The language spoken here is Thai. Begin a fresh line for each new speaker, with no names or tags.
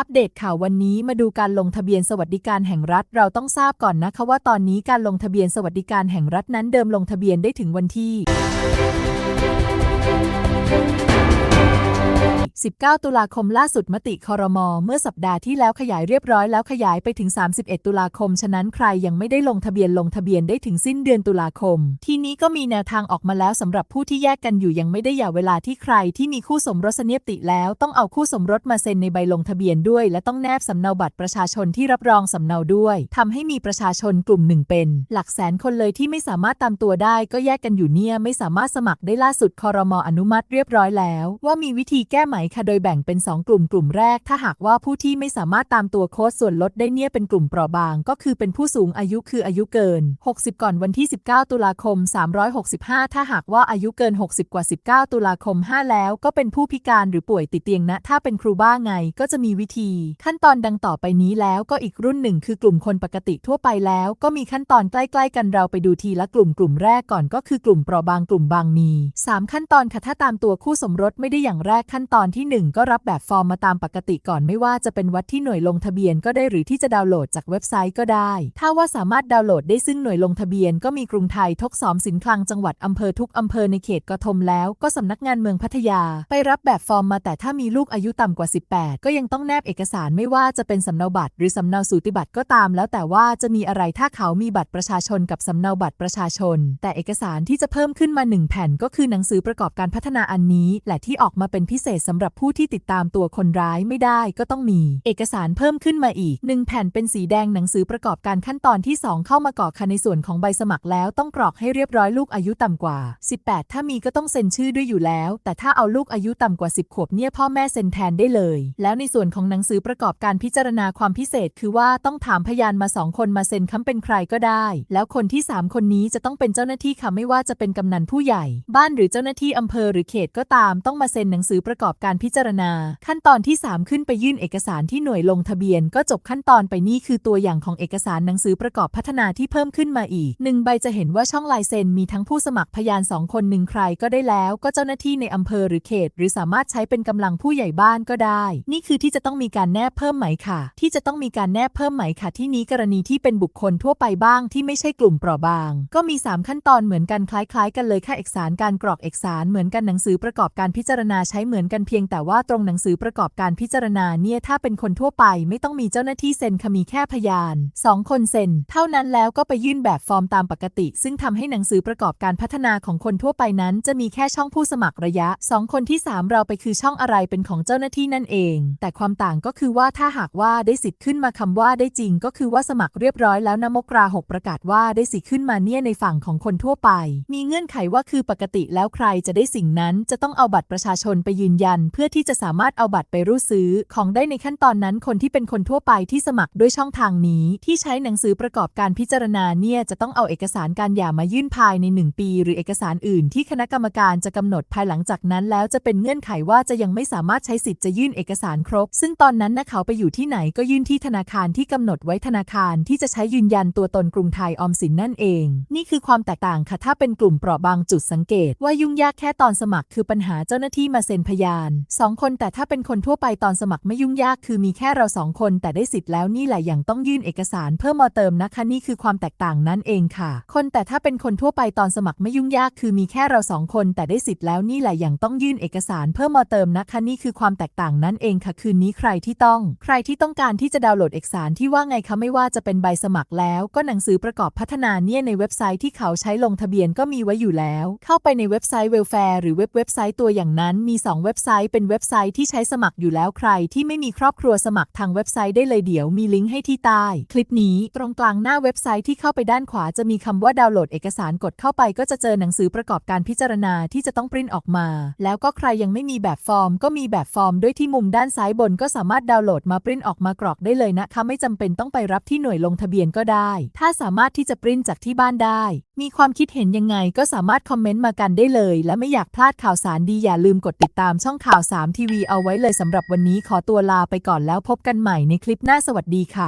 อัปเดตข่าววันนี้มาดูการลงทะเบียนสวัสดิการแห่งรัฐ เราต้องทราบก่อนนะคะว่าตอนนี้การลงทะเบียนสวัสดิการแห่งรัฐนั้นเดิมลงทะเบียนได้ถึงวันที่ 19 ตุลาคมล่าสุดมติคอรมอเมื่อสัปดาห์ที่แล้วขยายเรียบร้อยแล้วขยายไปถึง 31 ตุลาคม ฉะนั้นใครยังไม่ได้ลงทะเบียนลงทะเบียนได้ถึงสิ้นเดือนตุลาคม ทีนี้ก็มีแนวทางออกมาแล้วสำหรับผู้ที่แยกกันอยู่ยังไม่ได้หย่าเวลาที่ใครที่มีคู่สมรสเนียบติแล้วต้องเอาคู่สมรสมาเซ็นในใบลงทะเบียนด้วย และต้องแนบสำเนาบัตรประชาชนที่รับรองสำเนาด้วยทำให้มีประชาชนกลุ่มหนึ่งเป็น หลักแสนคนเลยที่ไม่สามารถตามตัวได้ ก็แยกกันอยู่เนี่ยไม่สามารถสมัครได้ล่าสุดคอรมออนุมัติเรียบร้อยแล้ว ว่ามีวิธีีแก้ไหมค่ะโดยแบ่งเป็น 2 กลุ่มกลุ่มแรก ถ้าหากว่าผู้ที่ไม่สามารถตามตัวโค้ดส่วนลดได้เนี่ยเป็นกลุ่มเปราะบาง ก็คือเป็นผู้สูงอายุคืออายุเกิน 60 ก่อนวันที่ 19 ตุลาคม 365 ถ้าหากว่าอายุเกิน 60 กว่า 19 ตุลาคม 5 แล้ว ก็เป็นผู้พิการหรือป่วยติดเตียงนะ ถ้าเป็นครูบ้าไงก็จะมีวิธี ขั้นตอนดังต่อไปนี้แล้วก็อีกรุ่นหนึ่งคือกลุ่มคนปกติทั่วไปแล้ว ก็มีขั้นตอนใกล้ ๆ กันเราไปดูทีละกลุ่มกลุ่มแรกก่อนก็คือกลุ่มเปราะบางกลุ่มบางมีสามขั้นตอนค่ะถ้าตามตัวคู่สมรสไม่ได้อย่างแรกขั้นตอนที่หนึ่งก็รับแบบฟอร์มมาตามปกติก่อนไม่ว่าจะเป็นวัดที่หน่วยลงทะเบียนก็ได้หรือที่จะดาวน์โหลดจากเว็บไซต์ก็ได้ ถ้าว่าสามารถดาวน์โหลดได้ซึ่งหน่วยลงทะเบียนก็มีกรุงไทยทกสอมสินคลังจังหวัดอำเภอทุกอำเภอในเขตกทมแล้วก็สำนักงานเมืองพัทยา ไปรับแบบฟอร์มมาแต่ถ้ามีลูกอายุต่ำกว่า 18 ก็ยังต้องแนบเอกสารไม่ว่าจะเป็นสำเนาบัตรหรือสำเนาสูติบัตรก็ตาม แล้วแต่ว่าจะมีอะไรถ้าเขามีบัตรประชาชนกับสำเนาบัตรประชาชน แต่เอกสารที่จะเพิ่มขึ้นมา 1 แผ่นก็คือหนังสือประกอบการพัฒนาอันนี้ และที่ออกมาเป็นพิเศษสำหรับผู้ที่ติดตามตัวคนร้ายไม่ได้ก็ต้องมี เอกสารเพิ่มขึ้นมาอีก 1 แผ่นเป็นสีแดงหนังสือประกอบการขั้นตอนที่ 2 เข้ามากรอกค่ะในส่วนของใบสมัครแล้วต้องกรอกให้เรียบร้อยลูกอายุต่ำกว่า 18 ถ้ามีก็ต้องเซ็นชื่อด้วยอยู่แล้ว แต่ถ้าเอาลูกอายุต่ำกว่า 10 ขวบเนี่ยพ่อแม่เซ็นแทนได้เลย แล้วในส่วนของหนังสือประกอบการพิจารณาความพิเศษ คือว่าต้องถามพยานมาสองคนมาเซ็นค้ำเป็นใครก็ได้ แล้วคนที่ 3 คนนี้จะต้องเป็นเจ้าหน้าที่ค่ะไม่ว่าจะเป็นกำนันผู้ใหญ่ บ้านหรือเจ้าหน้าที่อำเภอหรือเขตก็ตามต้องมาเซ็นหนังสือประกอบการพิจารณา ขั้นตอนที่ 3 ขึ้นไปยื่นเอกสารที่หน่วยลงทะเบียน ก็จบขั้นตอนไปนี่คือตัวอย่างของเอกสารหนังสือประกอบพัฒนาที่เพิ่มขึ้นมาอีกหนึ่งใบจะเห็นว่าช่องลายเซ็นมีทั้งผู้สมัครพยานสองคนหนึ่งใครก็ได้แล้ว ก็เจ้าหน้าที่ในอำเภอหรือเขต หรือสามารถใช้เป็นกำลังผู้ใหญ่บ้านก็ได้ นี่คือที่จะต้องมีการแนบเพิ่มไหมค่ะ ที่จะต้องมีการแนบเพิ่มไหมค่ะ ที่นี้กรณีที่เป็นบุคคลทั่วไปบ้างที่ไม่ใช่กลุ่มเปราะบาง ก็มี 3 ขั้นตอนเหมือนกันคล้าย ๆ กันเลยค่าเอกสารการกรอกเอกสารเหมือนกันหนังสือประกอบการพิจารณาใช้เหมือนกันเพียงแต่ว่าตรงหนังสือประกอบการพิจารณาเนี่ยถ้าเป็นคนทั่วไปไม่ต้องมีเจ้าหน้าที่เซ็นค่ะมีแค่พยาน 2 คนเซ็น เท่านั้นแล้วก็ไปยื่นแบบฟอร์มตามปกติ ซึ่งทำให้หนังสือประกอบการพัฒนาของคนทั่วไปนั้น จะมีแค่ช่องผู้สมัครระยะ 2 คนที่ 3 เราไปคือช่องอะไรเป็นของเจ้าหน้าที่นั่นเอง แต่ความต่างก็คือว่าถ้าหากว่าได้สิทธิ์ขึ้นมาคำว่าได้จริง ก็คือว่าสมัครเรียบร้อยแล้วนมกราหกประกาศว่าได้สิทธิ์ขึ้นมาเนี่ยในฝั่งของคนทั่วไป มีเงื่อนไขว่าคือปกติแล้วใครจะได้สิ่งนั้นจะต้องเอาบัตรประชาชนไปยืนยัน เพื่อที่จะสามารถเอาบัตรไปรูดซื้อของได้ในขั้นตอนนั้นคนที่เป็นคนทั่วไปที่สมัครด้วยช่องทางนี้ ที่ใช้หนังสือประกอบการพิจารณาเนี่ยจะต้องเอาเอกสารการหย่ามายื่นภายใน 1 ปี หรือเอกสารอื่น ที่คณะกรรมการจะกำหนดภายหลังจากนั้น แล้วจะเป็นเงื่อนไขว่าจะยังไม่สามารถใช้สิทธิ์จะยื่นเอกสารครบ ซึ่งตอนนั้นนะเขาไปอยู่ที่ไหนก็ยื่นที่ธนาคารที่กำหนดไว้ธนาคารที่จะใช้ยืนยันตัวตนกรุงไทยออมสินนั่นเอง นี่คือความแตกต่างค่ะถ้าเป็นกลุ่มเปราะบางจุดสังเกต ว่ายุ่งยากแค่ตอนสมัครคือปัญหาเจ้าหน้าที่มาเซ็นพยานสองคนแต่ถ้าเป็นคนทั่วไปตอนสมัครไม่ยุ่งยาก คือมีแค่เราสองคนแต่ได้สิทธิ์แล้วนี่แหละอย่างต้องยื่นเอกสารเพิ่มมาเติมนะคะนี่คือความแตกต่างนั่นเองค่ะ คนแต่ถ้าเป็นคนทั่วไปตอนสมัครไม่ยุ่งยากคือมีแค่เราสองคนแต่ได้สิทธิ์แล้วนี่แหละอย่างต้องยื่นเอกสารเพิ่มมาเติมนะคะนี่คือความแตกต่างนั่นเองค่ะคืนนี้ใครที่ต้อง ใครที่ต้องการที่จะดาวน์โหลดเอกสารที่ว่าไงคะไม่ว่าจะเป็นใบสมัครแล้ว ก็หนังสือประกอบพัฒนาเนี่ยในเว็บไซต์ที่เขาใช้ลงทะเบียนก็มีไว้อยู่แล้ว เข้าไปในเว็บไซต์เวลแฟร์หรือเว็บเว็บไซต์ตัวอย่างนั้นมี 2เว็บไซต์เป็นเว็บไซต์ที่ใช้สมัครอยู่แล้วใคร ที่ไม่มีครอบครัวสมัครทางเว็บไซต์ได้เลยเดี๋ยวมีลิงก์ให้ที่ใต้ คลิปนี้ตรงกลางหน้าเว็บไซต์ที่เข้าไปด้านขวาจะมีคำว่าดาวน์โหลดเอกสารกดเข้าไปก็จะเจอหนังสือประกอบการพิจารณาที่จะต้องปริ้นออกมา แล้วก็ใครยังไม่มีแบบฟอร์ม ก็มีแบบฟอร์มด้วยที่มุมด้านซ้ายบนก็สามารถดาวน์โหลดมาปริ้นออกมากรอกได้เลยนะคะไม่จำเป็นต้องไปรับที่หน่วยลงทะเบียนก็ได้ ถ้าสามารถที่จะปริ้นจากที่บ้านได้ มีความคิดเห็นยังไงก็สามารถคอมเมนต์มากันได้เลย และไม่อยากพลาดข่าวสารดีอย่าลืมกดติดตามามช่องข่าว 3 ทีวีเอาไว้เลยสำหรับวันนี้ขอตัวลาไปก่อนแล้วพบกันใหม่ในคลิปหน้าสวัสดีค่ะ